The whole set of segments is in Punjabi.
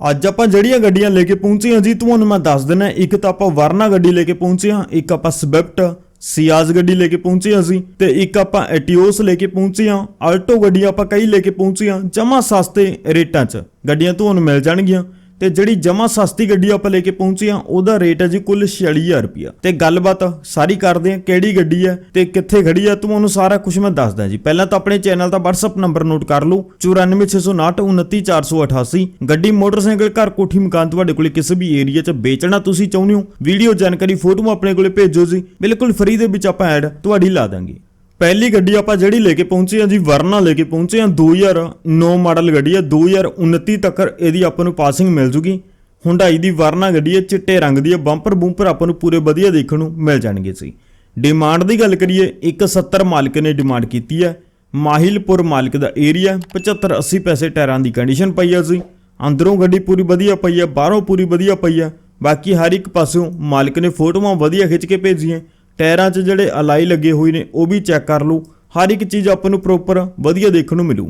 ਅੱਜ ਆਪਾਂ ਜਿਹੜੀਆਂ ਗੱਡੀਆਂ ਲੈ ਕੇ ਪਹੁੰਚੇ ਹਾਂ ਜੀ, ਤੁਹਾਨੂੰ ਮੈਂ ਦੱਸ ਦਿੰਦਾ, ਇੱਕ ਤਾਂ ਆਪਾਂ ਵਰਨਾ ਗੱਡੀ ਲੈ ਕੇ ਪਹੁੰਚੇ ਹਾਂ, ਇੱਕ ਆਪਾਂ ਸਵਿਫਟ ਸਿਆਜ਼ ਗੱਡੀ ਲੈ ਕੇ ਪਹੁੰਚੇ ਹਾਂ ਅਸੀਂ ਤੇ ਇੱਕ ਆਪਾਂ ਐਟੀਓਸ ਲੈ ਕੇ ਪਹੁੰਚੇ ਹਾਂ ਆਲਟੋ ਗੱਡੀ ਆਪਾਂ ਕਈ ਲੈ ਕੇ ਪਹੁੰਚੇ ਹਾਂ ਜਮਾ ਸਸਤੇ ਰੇਟਾਂ 'ਚ। ਗੱਡੀਆਂ ਤੁਹਾਨੂੰ ਮਿਲ ਜਾਣਗੀਆਂ। ਤੇ ਜਿਹੜੀ ਜਮਾ ਸਸਤੀ ਗੱਡੀ ਆਪਾਂ ਲੈ ਕੇ ਪਹੁੰਚੇ ਹਾਂ, ਉਹਦਾ ਰੇਟ ਹੈ ਜੀ ਕੁੱਲ 46000 ਰੁਪਇਆ। ਤੇ ਗੱਲਬਾਤ ਸਾਰੀ ਕਰਦੇ ਹਾਂ, ਕਿਹੜੀ ਗੱਡੀ ਹੈ ਤੇ ਕਿੱਥੇ ਖੜੀ ਹੈ ਤੁਹਾਨੂੰ ਸਾਰਾ ਕੁਝ ਮੈਂ ਦੱਸਦਾ ਜੀ। ਪਹਿਲਾਂ ਤਾਂ ਆਪਣੇ ਚੈਨਲ ਦਾ WhatsApp ਨੰਬਰ ਨੋਟ ਕਰ ਲਓ 9469299488 ਗੱਡੀ, ਮੋਟਰਸਾਈਕਲ, ਘਰ, ਕੋਠੀ, ਮਕਾਨ, ਤੁਹਾਡੇ ਕੋਲੇ ਕਿਸੇ ਵੀ ਏਰੀਆ 'ਚ ਵੇਚਣਾ ਤੁਸੀਂ ਚਾਹੁੰਦੇ ਹੋ, ਵੀਡੀਓ ਜਾਣਕਾਰੀ ਫੋਟੋ ਆਪਣੇ ਕੋਲੇ ਭੇਜੋ ਜੀ। ਬਿਲਕੁਲ ਫ੍ਰੀ ਦੇ ਵਿੱਚ ਆਪਾਂ ਐਡ ਤੁਹਾਡੀ ਲਾ ਦਾਂਗੇ। ਪਹਿਲੀ ਗੱਡੀ ਆਪਾਂ ਜਿਹੜੀ ਲੈ ਕੇ ਪਹੁੰਚੇ ਹਾਂ ਜੀ, ਵਰਨਾ ਲੈ ਕੇ ਪਹੁੰਚੇ ਹਾਂ 2009 ਮਾਡਲ ਗੱਡੀ ਹੈ 2029 ਤੱਕ ਇਹਦੀ ਆਪਾਂ ਨੂੰ ਪਾਸਿੰਗ ਮਿਲ ਜੂਗੀ। ਹੁੰਡਾਈ ਦੀ ਵਰਨਾ ਗੱਡੀ ਹੈ, ਚਿੱਟੇ ਰੰਗ ਦੀ ਹੈ ਬੰਪਰ ਬੂੰਪਰ ਆਪਾਂ ਨੂੰ ਪੂਰੇ ਵਧੀਆ ਦੇਖਣ ਨੂੰ ਮਿਲ ਜਾਣਗੇ ਸੀ ਡਿਮਾਂਡ ਦੀ ਗੱਲ ਕਰੀਏ 170 ਮਾਲਕ ਨੇ ਡਿਮਾਂਡ ਕੀਤੀ ਹੈ। ਮਾਹਿਲਪੁਰ ਮਾਲਕ ਦਾ ਏਰੀਆ 75 80 ਪੈਸੇ ਟਾਇਰਾਂ ਦੀ ਕੰਡੀਸ਼ਨ ਪਈ ਹੈ ਜੀ। ਅੰਦਰੋਂ ਗੱਡੀ ਪੂਰੀ ਵਧੀਆ ਪਈ ਹੈ, ਬਾਹਰੋਂ ਪੂਰੀ ਵਧੀਆ ਪਈ ਹੈ। ਬਾਕੀ ਹਰ ਇੱਕ ਪਾਸਿਓਂ ਮਾਲਕ ਨੇ ਫੋਟੋਆਂ ਵਧੀਆ ਖਿੱਚ ਕੇ ਭੇਜੀਆਂ। ਟਾਇਰਾਂ 'ਚ ਜਿਹੜੇ ਅਲਾਈ ਲੱਗੇ ਹੋਏ ਨੇ, ਉਹ ਵੀ ਚੈੱਕ ਕਰ ਲਓ। ਹਰ ਇੱਕ ਚੀਜ਼ ਆਪਾਂ ਨੂੰ ਪ੍ਰੋਪਰ ਵਧੀਆ ਦੇਖਣ ਨੂੰ ਮਿਲੂ।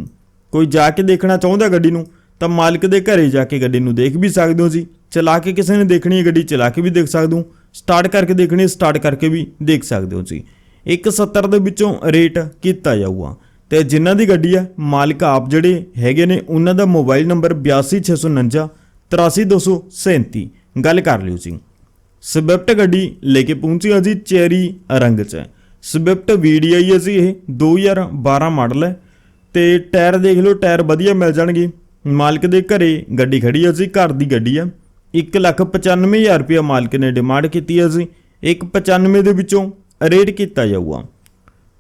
ਕੋਈ ਜਾ ਕੇ ਦੇਖਣਾ ਚਾਹੁੰਦਾ ਗੱਡੀ ਨੂੰ, ਤਾਂ ਮਾਲਕ ਦੇ ਘਰੇ ਜਾ ਕੇ ਗੱਡੀ ਨੂੰ ਦੇਖ ਵੀ ਸਕਦੇ ਹੋ ਜੀ ਚਲਾ ਕੇ ਕਿਸੇ ਨੇ ਦੇਖਣੀ ਹੈ ਗੱਡੀ, ਚਲਾ ਕੇ ਵੀ ਦੇਖ ਸਕਦੇ ਹੋ। ਸਟਾਰਟ ਕਰਕੇ ਦੇਖਣੀ ਹੈ, ਸਟਾਰਟ ਕਰਕੇ ਵੀ ਦੇਖ ਸਕਦੇ ਹੋ ਜੀ 170 ਦੇ ਵਿੱਚੋਂ ਰੇਟ ਕੀਤਾ ਜਾਊਗਾ। ਤੇ ਜਿਨ੍ਹਾਂ ਦੀ ਗੱਡੀ ਹੈ, ਮਾਲਕ ਆਪ ਜਿਹੜੇ ਹੈਗੇ ਨੇ, ਉਹਨਾਂ ਦਾ ਮੋਬਾਈਲ ਨੰਬਰ 82649 83237 ਗੱਲ ਕਰ ਲਿਓ ਜੀ ਸਵਿਫਟ ਗੱਡੀ ਲੈ ਕੇ ਪਹੁੰਚੀ ਆ ਜੀ ਚੈਰੀ ਰੰਗ 'ਚ। ਸਵਿਫਟ VDI ਹੈ ਜੀ ਇਹ 2012 ਮਾਡਲ ਹੈ। ਤੇ ਟਾਇਰ ਦੇਖ ਲਓ, ਟਾਇਰ ਵਧੀਆ ਮਿਲ ਜਾਣਗੇ। ਮਾਲਕ ਦੇ ਘਰੇ ਗੱਡੀ ਖੜੀ ਹੈ ਜੀ, ਘਰ ਦੀ ਗੱਡੀ ਹੈ 195000 ਰੁਪਏ ਮਾਲਕ ਨੇ ਡਿਮਾਂਡ ਕੀਤੀ ਹੈ ਜੀ। 195 ਦੇ ਵਿੱਚੋਂ ਰੇਟ ਕੀਤਾ ਜਾਊਗਾ।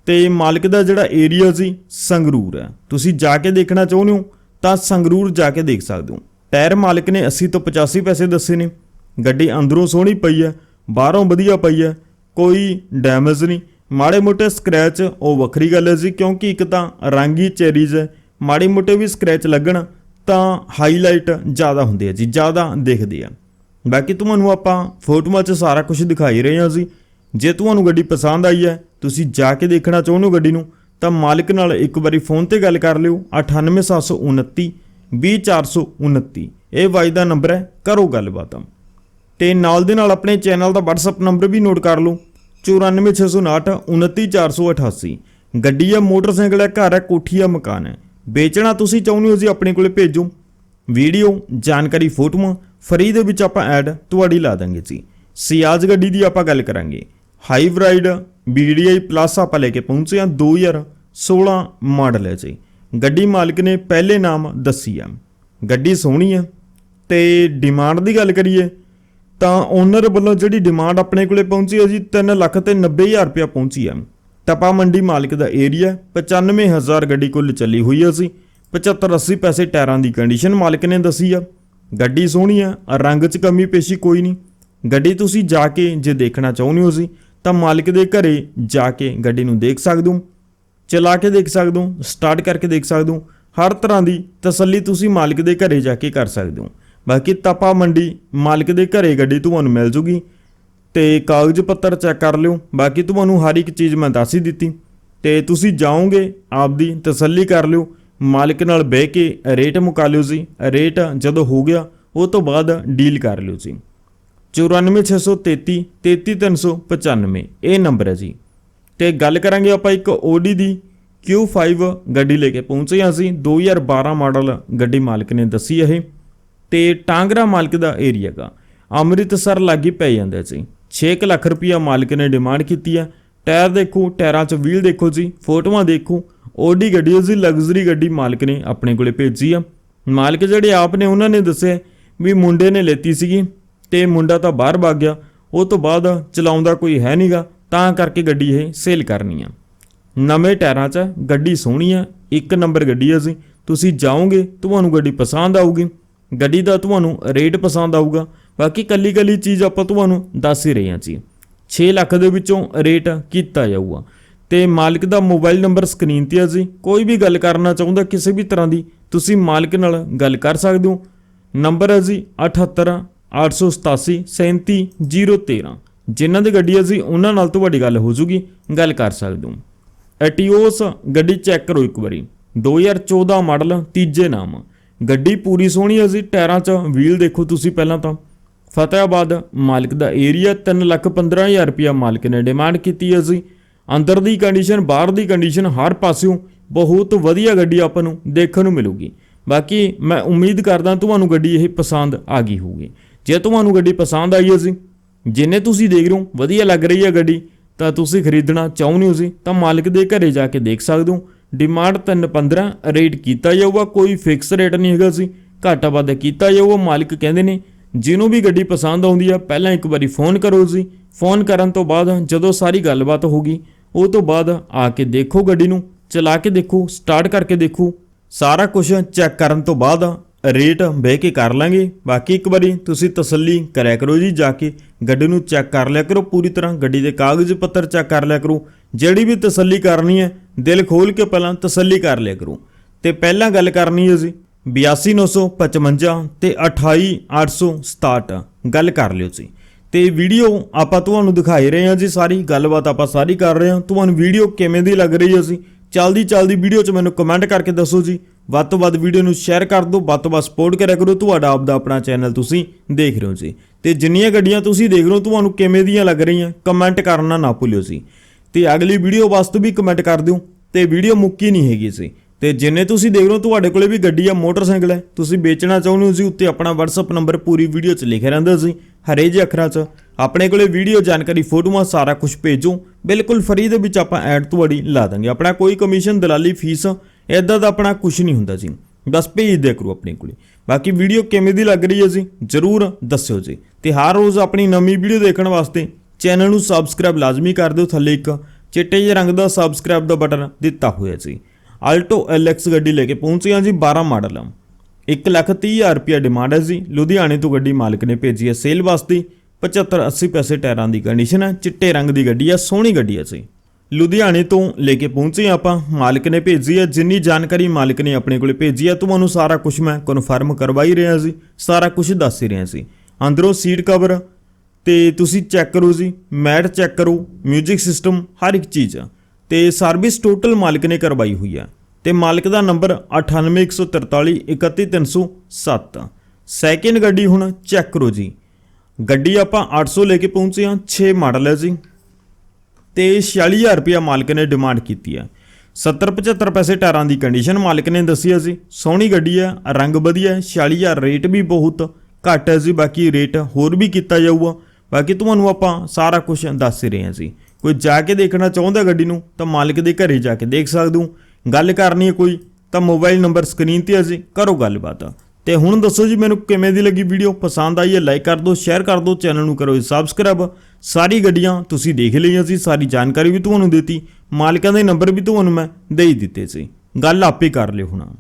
ਤੇ ਮਾਲਕ ਦਾ ਜਿਹੜਾ ਏਰੀਆ ਸੀ ਸੰਗਰੂਰ ਹੈ। ਤੁਸੀਂ ਜਾ ਕੇ ਦੇਖਣਾ ਚਾਹੁੰਦੇ ਹੋ, ਤਾਂ ਸੰਗਰੂਰ ਜਾ ਕੇ ਦੇਖ ਸਕਦੇ ਹੋ। ਟਾਇਰ ਮਾਲਕ ਨੇ 80 ਤੋਂ 85 ਪੈਸੇ ਦੱਸੇ ਨੇ। ਗੱਡੀ ਅੰਦਰੋਂ ਸੋਹਣੀ ਪਈ ਹੈ ਬਾਹਰੋਂ ਵਧੀਆ ਪਈ ਹੈ ਕੋਈ ਡੈਮੇਜ ਨਹੀਂ। ਮਾੜੇ ਮੋਟੇ ਸਕ੍ਰੈਚ ਉਹ ਵੱਖਰੀ ਗੱਲ ਹੈ ਜੀ, ਕਿਉਂਕਿ ਇੱਕ ਤਾਂ ਰੰਗ ਹੀ ਚੈਰੀਜ਼ ਹੈ ਮਾੜੇ ਮੋਟੇ ਵੀ ਸਕ੍ਰੈਚ ਲੱਗਣ ਤਾਂ ਹਾਈਲਾਈਟ ਜ਼ਿਆਦਾ ਹੁੰਦੇ ਆ ਜੀ, ਜ਼ਿਆਦਾ ਦਿਖਦੇ ਆ। ਬਾਕੀ ਤੁਹਾਨੂੰ ਆਪਾਂ ਫੋਟੋਆਂ 'ਚ ਸਾਰਾ ਕੁਝ ਦਿਖਾਈ ਰਹੇ ਹਾਂ ਜੀ। ਜੇ ਤੁਹਾਨੂੰ ਗੱਡੀ ਪਸੰਦ ਆਈ ਹੈ ਤੁਸੀਂ ਜਾ ਕੇ ਦੇਖਣਾ ਚਾਹੁੰਦੇ ਹੋ ਗੱਡੀ ਨੂੰ, ਤਾਂ ਮਾਲਕ ਨਾਲ ਇੱਕ ਵਾਰੀ ਫੋਨ ਤੇ ਗੱਲ ਕਰ ਲਿਓ 98729 20429 ਇਹ ਵਾਈ ਦਾ ਨੰਬਰ ਹੈ ਕਰੋ ਗੱਲਬਾਤ। ਤੇ ਨਾਲ ਦੇ ਨਾਲ ਆਪਣੇ ਚੈਨਲ ਦਾ WhatsApp ਨੰਬਰ ਵੀ ਨੋਟ ਕਰ ਲਓ। 94659 29488 ਗੱਡੀ ਆ ਮੋਟਰਸਾਈਕਲ ਹੈ, ਘਰ ਹੈ, ਕੋਠੀ ਹੈ ਮਕਾਨ ਹੈ। ਵੇਚਣਾ ਤੁਸੀਂ ਚਾਹੁੰਦੇ ਹੋ ਜੀ ਆਪਣੇ ਕੋਲੇ ਭੇਜੋ। ਵੀਡੀਓ, ਜਾਣਕਾਰੀ, ਫੋਟੋਆਂ, ਫਰੀ ਦੇ ਵਿੱਚ ਆਪਾਂ ਐਡ ਤੁਹਾਡੀ ਲਾ ਦਾਂਗੇ ਜੀ। ਸਿਆਜ਼ ਗੱਡੀ ਦੀ ਆਪਾਂ ਗੱਲ ਕਰਾਂਗੇ। ਹਾਈਬ੍ਰਾਈਡ BDI ਪਲੱਸ ਆਪਾਂ ਲੈ ਕੇ ਪਹੁੰਚੇ ਹਾਂ 2016 ਮਾਡਲ ਹੈ ਜੀ। ਗੱਡੀ ਮਾਲਕ ਨੇ ਪਹਿਲੇ ਨਾਮ ਦੱਸੀ ਆ। ਗੱਡੀ ਸੋਹਣੀ ਆ। ਤੇ ਡਿਮਾਂਡ ਦੀ ਗੱਲ ਕਰੀਏ ਤਾਂ ਓਨਰ ਵੱਲੋਂ ਜਿਹੜੀ ਡਿਮਾਂਡ ਆਪਣੇ ਕੋਲੇ ਪਹੁੰਚੀ ਹੈ ਜੀ 3 ਲੱਖ ਤੇ 90000 ਰੁਪਇਆ ਪਹੁੰਚੀ ਆ ਟਪਾ ਮੰਡੀ ਮਾਲਕ ਦਾ ਏਰੀਆ 95000 ਗੱਡੀ ਕੁੱਲ ਚੱਲੀ ਹੋਈ ਹੈ ਸੀ 75 80 ਪੈਸੇ ਟਾਇਰਾਂ ਦੀ ਕੰਡੀਸ਼ਨ ਮਾਲਕ ਨੇ ਦੱਸੀ ਆ। ਗੱਡੀ ਸੋਹਣੀ ਆ, ਰੰਗ 'ਚ ਕਮੀ ਪੇਸ਼ੀ ਕੋਈ ਨਹੀਂ। ਗੱਡੀ ਤੁਸੀਂ ਜਾ ਕੇ ਜੇ ਦੇਖਣਾ ਚਾਹੁੰਦੇ ਹੋ ਸੀ ਤਾਂ ਮਾਲਕ ਦੇ ਘਰੇ ਜਾ ਕੇ ਗੱਡੀ ਨੂੰ ਦੇਖ ਸਕਦੇ ਹੋ। ਚਲਾ ਕੇ ਦੇਖ ਸਕਦੇ ਹੋ, ਸਟਾਰਟ ਕਰਕੇ ਦੇਖ ਸਕਦੇ ਹੋ। ਹਰ ਤਰ੍ਹਾਂ ਦੀ ਤਸੱਲੀ ਤੁਸੀਂ ਮਾਲਕ ਦੇ ਘਰੇ ਜਾ ਕੇ ਕਰ ਸਕਦੇ ਹੋ। ਬਾਕੀ ਤਪਾ ਮੰਡੀ, ਮਾਲਕ ਦੇ ਘਰੇ ਗੱਡੀ ਤੁਹਾਨੂੰ ਮਿਲ ਜੂਗੀ। ਤੇ ਕਾਗਜ਼ ਪੱਤਰ ਚੈੱਕ ਕਰ ਲਿਓ, ਬਾਕੀ ਤੁਹਾਨੂੰ ਹਰ ਇੱਕ ਚੀਜ਼ ਮੈਂ ਦੱਸ ਹੀ ਦਿੱਤੀ। ਤੇ ਤੁਸੀਂ ਜਾਓਗੇ ਆਪਦੀ ਤਸੱਲੀ ਕਰ ਲਿਓ, ਮਾਲਕ ਨਾਲ ਬਹਿ ਕੇ ਰੇਟ ਮੁਕਾ ਲਿਓ ਜੀ। ਰੇਟ ਜਦੋਂ ਹੋ ਗਿਆ, ਉਹ ਤੋਂ ਬਾਅਦ ਡੀਲ ਕਰ ਲਿਓ ਜੀ। 94633 33395 ਇਹ ਨੰਬਰ ਹੈ ਜੀ। ਤੇ ਗੱਲ ਕਰਾਂਗੇ ਆਪਾਂ ਇੱਕ Audi ਦੀ Q5 ਗੱਡੀ ਲੈ ਕੇ ਪਹੁੰਚੇ ਹਾਂ ਅਸੀਂ 2012 ਮਾਡਲ ਗੱਡੀ ਮਾਲਕ ਨੇ ਦੱਸੀ ਇਹ। ਤੇ ਟਾਂਗਰਾ ਮਾਲਕ ਦਾ ਏਰੀਆ ਗਾ ਅੰਮ੍ਰਿਤਸਰ ਲਾਗੀ ਪੈ ਜਾਂਦਾ ਜੀ। 6 ਲੱਖ ਰੁਪਇਆ ਮਾਲਕ ਨੇ ਡਿਮਾਂਡ ਕੀਤੀ ਹੈ। ਟਾਇਰ ਦੇਖੋ, ਟਾਇਰਾਂ 'ਚ ਵੀਲ ਦੇਖੋ ਜੀ, ਫੋਟੋਆਂ ਦੇਖੋ। Audi ਗੱਡੀ ਹੈ ਜੀ ਲਗਜ਼ਰੀ ਗੱਡੀ ਮਾਲਕ ਨੇ ਆਪਣੇ ਕੋਲੇ ਭੇਜੀ ਆ। ਮਾਲਕ ਜਿਹੜੇ ਆਪ ਨੇ, ਉਹਨਾਂ ਨੇ ਦੱਸਿਆ ਵੀ ਮੁੰਡੇ ਨੇ ਲੈਤੀ ਸੀਗੀ ਤੇ ਮੁੰਡਾ ਤਾਂ ਬਾਹਰ ਭੱਗ ਗਿਆ। ਉਹ ਤੋਂ ਬਾਅਦ ਚਲਾਉਂਦਾ ਕੋਈ ਹੈ ਨਹੀਂਗਾ ਤਾਂ ਕਰਕੇ ਗੱਡੀ ਇਹ ਸੇਲ ਕਰਨੀ ਆ। ਨਵੇਂ ਟਾਇਰਾਂ 'ਚ ਗੱਡੀ ਸੋਹਣੀ ਆ, ਇੱਕ ਨੰਬਰ ਗੱਡੀ ਆ ਜੀ। ਤੁਸੀਂ ਜਾਓਗੇ, ਤੁਹਾਨੂੰ ਗੱਡੀ ਪਸੰਦ ਆਊਗੀ। ਗੱਡੀ ਦਾ ਤੁਹਾਨੂੰ ਰੇਟ ਪਸੰਦ ਆਊਗਾ। ਬਾਕੀ ਕੱਲੀ ਕੱਲੀ ਚੀਜ਼ ਆਪਾਂ ਤੁਹਾਨੂੰ ਦੱਸ ਹੀ ਰਹੇ ਹਾਂ ਜੀ। 6 ਲੱਖ ਦੇ ਵਿੱਚੋਂ ਰੇਟ ਕੀਤਾ ਜਾਊਗਾ। ਤੇ ਮਾਲਕ ਦਾ ਮੋਬਾਈਲ ਨੰਬਰ ਸਕਰੀਨ ਤੇ ਆ ਜੀ। ਕੋਈ ਵੀ ਗੱਲ ਕਰਨਾ ਚਾਹੁੰਦਾ ਕਿਸੇ ਵੀ ਤਰ੍ਹਾਂ ਦੀ, ਤੁਸੀਂ ਮਾਲਕ ਨਾਲ ਗੱਲ ਕਰ ਸਕਦੇ ਹੋ। ਨੰਬਰ ਹੈ ਜੀ 78 887 37013 ਜਿਨ੍ਹਾਂ ਦੀ ਗੱਡੀ ਹੈ ਜੀ, ਉਹਨਾਂ ਨਾਲ ਤੁਹਾਡੀ ਗੱਲ ਹੋ ਜੂਗੀ। ਗੱਲ ਕਰ ਸਕਦੇ ਹੋ। ਐਟੀਓਸ ਗੱਡੀ ਚੈੱਕ ਕਰੋ ਇੱਕ ਵਾਰੀ। 2014 ਮਾਡਲ, ਤੀਜੇ ਨਾਮ। ਗੱਡੀ ਪੂਰੀ ਸੋਹਣੀ ਹੈ ਜੀ ਟਾਇਰਾਂ 'ਚ ਵੀਲ ਦੇਖੋ ਤੁਸੀਂ ਪਹਿਲਾਂ ਤਾਂ। ਫਤਿਆਬਾਦ ਮਾਲਕ ਦਾ ਏਰੀਆ 315000 ਰੁਪਇਆ ਮਾਲਕ ਨੇ ਡਿਮਾਂਡ ਕੀਤੀ ਹੈ ਜੀ ਅੰਦਰ ਦੀ ਕੰਡੀਸ਼ਨ ਬਾਹਰ ਦੀ ਕੰਡੀਸ਼ਨ ਹਰ ਪਾਸਿਓਂ ਬਹੁਤ ਵਧੀਆ ਗੱਡੀ ਆਪਾਂ ਨੂੰ ਦੇਖਣ ਨੂੰ ਮਿਲੂਗੀ। ਬਾਕੀ ਮੈਂ ਉਮੀਦ ਕਰਦਾ ਤੁਹਾਨੂੰ ਗੱਡੀ ਇਹ ਪਸੰਦ ਆ ਗਈ ਹੋਊਗੀ। ਜੇ ਤੁਹਾਨੂੰ ਗੱਡੀ ਪਸੰਦ ਆਈ ਹੈ ਜੀ ਜਿੰਨੇ ਤੁਸੀਂ ਦੇਖ ਰਹੇ ਹੋ, ਵਧੀਆ ਲੱਗ ਰਹੀ ਹੈ ਗੱਡੀ, ਤਾਂ ਤੁਸੀਂ ਖਰੀਦਣਾ ਚਾਹੁੰਦੇ ਹੋ ਸੀ ਤਾਂ ਮਾਲਕ ਦੇ ਘਰੇ ਜਾ ਕੇ ਦੇਖ ਸਕਦੇ ਹੋ। ਡਿਮਾਂਡ 315 ਰੇਟ ਕੀਤਾ ਜਾਊਗਾ, ਕੋਈ ਫਿਕਸ ਰੇਟ ਨਹੀਂ ਹੈਗਾ ਸੀ। ਘਾਟਾ ਵਾਧਾ ਕੀਤਾ ਜਾਊਗਾ, ਮਾਲਕ ਕਹਿੰਦੇ ਨੇ, ਜਿਹਨੂੰ ਵੀ ਗੱਡੀ ਪਸੰਦ ਆਉਂਦੀ ਆ, ਪਹਿਲਾਂ ਇੱਕ ਵਾਰੀ ਫੋਨ ਕਰੋ ਜੀ। ਫੋਨ ਕਰਨ ਤੋਂ ਬਾਅਦ ਜਦੋਂ ਸਾਰੀ ਗੱਲਬਾਤ ਹੋਗੀ ਉਹ ਤੋਂ ਬਾਅਦ ਆ ਕੇ ਦੇਖੋ ਗੱਡੀ ਨੂੰ, ਚਲਾ ਕੇ ਦੇਖੋ ਸਟਾਰਟ ਕਰਕੇ ਦੇਖੋ, ਸਾਰਾ ਕੁਝ ਚੈੱਕ ਕਰਨ ਤੋਂ ਬਾਅਦ ਰੇਟ ਬਹਿ ਕੇ ਕਰ ਲਾਂਗੇ। ਬਾਕੀ ਇੱਕ ਵਾਰੀ ਤੁਸੀਂ ਤਸੱਲੀ ਕਰਿਆ ਕਰੋ ਜੀ, ਜਾ ਕੇ ਗੱਡੀ ਨੂੰ ਚੈੱਕ ਕਰ ਲਿਆ ਕਰੋ, ਪੂਰੀ ਤਰ੍ਹਾਂ ਗੱਡੀ ਦੇ ਕਾਗਜ਼ ਪੱਤਰ ਚੈੱਕ ਕਰ ਲਿਆ ਕਰੋ। ਜਿਹੜੀ ਵੀ ਤਸੱਲੀ ਕਰਨੀ ਹੈ, ਦਿਲ ਖੋਲ ਕੇ ਪਹਿਲਾਂ ਤਸੱਲੀ ਕਰ ਲਿਆ ਕਰੋ। ਤੇ ਪਹਿਲਾਂ ਗੱਲ ਕਰਨੀ ਹੈ ਜੀ 82955 ਤੇ 28867 ਗੱਲ ਕਰ ਲਿਓ ਜੀ। ਤੇ ਵੀਡੀਓ ਆਪਾਂ ਤੁਹਾਨੂੰ ਦਿਖਾਈ ਰਹੇ ਹਾਂ ਜੀ, ਸਾਰੀ ਗੱਲਬਾਤ ਆਪਾਂ ਸਾਰੀ ਕਰ ਰਹੇ ਹਾਂ। ਤੁਹਾਨੂੰ ਵੀਡੀਓ ਕਿਵੇਂ ਦੀ ਲੱਗ ਰਹੀ ਹੈ ਜੀ ਚਲਦੀ ਚਲਦੀ ਵੀਡੀਓ 'ਚ ਮੈਨੂੰ ਕਮੈਂਟ ਕਰਕੇ ਦੱਸੋ ਜੀ। ਵੱਧ ਤੋਂ ਵੱਧ ਵੀਡੀਓ ਨੂੰ ਸ਼ੇਅਰ ਕਰ ਦਿਓ, ਵੱਧ ਤੋਂ ਵੱਧ ਸਪੋਰਟ ਕਰਿਆ ਕਰੋ ਤੁਹਾਡਾ ਆਪਦਾ ਆਪਣਾ ਚੈਨਲ ਤੁਸੀਂ ਦੇਖ ਰਹੇ ਹੋ ਜੀ। ਤੇ ਜਿੰਨੀਆਂ ਗੱਡੀਆਂ ਤੁਸੀਂ ਦੇਖ ਰਹੇ ਹੋ, ਤੁਹਾਨੂੰ ਕਿਵੇਂ ਦੀਆਂ ਲੱਗ ਰਹੀਆਂ ਕਮੈਂਟ ਕਰਨਾ ਨਾ ਭੁੱਲਿਓ ਜੀ। ਤੇ ਅਗਲੀ ਵੀਡੀਓ ਵਾਸਤੇ ਵੀ ਕਮੈਂਟ ਕਰ ਦਿਓ, ਤੇ ਵੀਡੀਓ ਮੁੱਕੀ ਨਹੀਂ ਹੈਗੀ ਸੀ ਤੇ ਜਿੰਨੇ ਤੁਸੀਂ ਦੇਖ ਰਹੇ ਹੋ, ਤੁਹਾਡੇ ਕੋਲੇ ਵੀ ਗੱਡੀ ਆ ਮੋਟਰਸਾਈਕਲ ਹੈ, ਤੁਸੀਂ ਵੇਚਣਾ ਚਾਹੁੰਦੇ ਹੋ ਜੀ, ਉੱਤੇ ਆਪਣਾ WhatsApp ਨੰਬਰ ਪੂਰੀ ਵੀਡੀਓ 'ਚ ਲਿਖਿਆ ਰਹਿੰਦਾ ਸੀ ਹਰੇ ਜਿਹੇ ਅੱਖਰਾਂ 'ਚ। ਆਪਣੇ ਕੋਲੇ ਵੀਡੀਓ ਜਾਣਕਾਰੀ, ਫੋਟੋਆਂ, ਸਾਰਾ ਕੁਝ ਭੇਜੋ। ਬਿਲਕੁਲ ਫਰੀ ਦੇ ਵਿੱਚ ਆਪਾਂ ਐਡ ਤੁਹਾਡੀ ਲਾ ਦਾਂਗੇ। ਆਪਣਾ ਕੋਈ ਕਮਿਸ਼ਨ ਦਲਾਲੀ, ਫੀਸ ਇਦਾਂ ਦਾ ਆਪਣਾ ਕੁਝ ਨਹੀਂ ਹੁੰਦਾ ਜੀ। ਬਸ ਭੇਜ ਦਿਆ ਕਰੋ ਆਪਣੇ ਕੋਲੇ। ਬਾਕੀ ਵੀਡੀਓ ਕਿਵੇਂ ਦੀ ਲੱਗ ਰਹੀ ਹੈ ਜੀ, ਜਰੂਰ ਦੱਸਿਓ ਜੀ। ਤੇ ਹਰ ਰੋਜ਼ ਆਪਣੀ ਨਵੀਂ ਵੀਡੀਓ ਦੇਖਣ ਵਾਸਤੇ ਚੈਨਲ ਨੂੰ ਸਬਸਕ੍ਰਾਈਬ ਲਾਜ਼ਮੀ ਕਰ ਦਿਓ। ਥੱਲੇ ਇੱਕ ਚਿੱਟੇ ਜਿਹੇ ਰੰਗ ਦਾ ਸਬਸਕ੍ਰਾਈਬ ਦਾ ਬਟਨ ਦਿੱਤਾ ਹੋਇਆ ਜੀ। ਆਲਟੋ LX ਗੱਡੀ ਲੈ ਕੇ ਪਹੁੰਚੇ ਹਾਂ ਜੀ 12 ਮਾਡਲ। ਆ 130000 ਰੁਪਿਆ ਡਿਮਾਂਡ ਹੈ ਜੀ। ਲੁਧਿਆਣੇ ਤੋਂ ਗੱਡੀ ਮਾਲਕ ਨੇ ਭੇਜੀ ਹੈ। ਸੇਲ ਵਾਸਤੇ 75 80 ਪੈਸੇ ਟਾਇਰਾਂ ਦੀ ਕੰਡੀਸ਼ਨ ਹੈ, ਚਿੱਟੇ ਰੰਗ ਦੀ ਗੱਡੀ ਹੈ, ਸੋਹਣੀ ਗੱਡੀ ਹੈ ਜੀ ਲੁਧਿਆਣੇ ਤੋਂ ਲੈ ਕੇ ਪਹੁੰਚੇ ਆਪਾਂ, ਮਾਲਕ ਨੇ ਭੇਜੀ ਹੈ, ਜਿੰਨੀ ਜਾਣਕਾਰੀ ਮਾਲਕ ਨੇ ਆਪਣੇ ਕੋਲੇ ਭੇਜੀ ਹੈ, ਤੁਹਾਨੂੰ ਸਾਰਾ ਕੁਝ ਮੈਂ ਕਨਫਰਮ ਕਰਵਾ ਹੀ ਰਿਹਾ ਸੀ, ਸਾਰਾ ਕੁਝ ਦੱਸ ਹੀ ਰਿਹਾ ਸੀ। ਅੰਦਰੋਂ ਸੀਟ ਕਵਰ ਤੇ ਤੁਸੀਂ ਚੈੱਕ ਕਰੋ ਜੀ, ਮੈਟ ਚੈੱਕ ਕਰੋ 뮤직 ਸਿਸਟਮ ਹਰ ਇੱਕ ਚੀਜ਼ ਆ ਤੇ ਸਰਵਿਸ ਟੋਟਲ ਮਾਲਕ ਨੇ ਕਰਵਾਈ ਹੋਈ ਆ ਤੇ ਮਾਲਕ ਦਾ ਨੰਬਰ 9814431307 ਸੈਕਿੰਡ ਗੱਡੀ ਹੁਣ ਚੈੱਕ ਕਰੋ ਜੀ। ਗੱਡੀ ਆਪਾਂ 800 ਲੈ ਕੇ ਪਹੁੰਚੇ ਹਾਂ 6 ਮਾਡਲ ਹੈ ਜੀ। ਤੇ 46000 ਰੁਪਇਆ ਮਾਲਕ ਨੇ ਡਿਮਾਂਡ ਕੀਤੀ ਹੈ। 70 75 ਪੈਸੇ ਟਾਇਰਾਂ ਦੀ ਕੰਡੀਸ਼ਨ ਮਾਲਕ ਨੇ ਦੱਸੀ ਸੀ ਸੋਹਣੀ ਗੱਡੀ ਹੈ, ਰੰਗ ਵਧੀਆ ਹੈ 46000 ਰੇਟ ਵੀ ਬਹੁਤ ਘੱਟ ਹੈ ਜੀ। ਬਾਕੀ ਰੇਟ ਹੋਰ ਵੀ ਕੀਤਾ ਜਾਊਗਾ। ਬਾਕੀ ਤੁਹਾਨੂੰ ਆਪਾਂ ਸਾਰਾ ਕੁਝ ਦੱਸ ਰਹੇ ਹਾਂ ਜੀ। ਕੋਈ ਜਾ ਕੇ ਦੇਖਣਾ ਚਾਹੁੰਦਾ ਗੱਡੀ ਨੂੰ, ਤਾਂ ਮਾਲਕ ਦੇ ਘਰੇ ਜਾ ਕੇ ਦੇਖ ਸਕਦੇ ਗੱਲ ਕਰਨੀ ਹੈ ਕੋਈ, ਤਾਂ ਮੋਬਾਈਲ ਨੰਬਰ ਸਕਰੀਨ ਤੇ ਹੈ ਜੀ। ਕਰੋ ਗੱਲਬਾਤ। ਤੇ ਹੁਣ ਦੱਸੋ ਜੀ, ਮੈਨੂੰ ਕਿਵੇਂ ਦੀ ਲੱਗੀ ਵੀਡੀਓ ਪਸੰਦ ਆਈ ਹੈ ਲਾਈਕ ਕਰ ਦਿਓ ਸ਼ੇਅਰ ਕਰ ਦਿਓ ਚੈਨਲ ਨੂੰ ਕਰੋ ਸਬਸਕ੍ਰਾਈਬ ਸਾਰੀ ਗੱਡੀਆਂ ਤੁਸੀਂ ਦੇਖ ਲਈਆਂ ਸੀ, ਸਾਰੀ ਜਾਣਕਾਰੀ ਵੀ ਤੁਹਾਨੂੰ ਦਿੱਤੀ। ਮਾਲਕਾਂ ਦੇ ਨੰਬਰ ਵੀ ਤੁਹਾਨੂੰ ਮੈਂ ਦੇ ਹੀ ਦਿੱਤੇ ਸੀ। ਗੱਲ ਆਪੇ ਕਰ ਲਿਓ ਹੁਣ।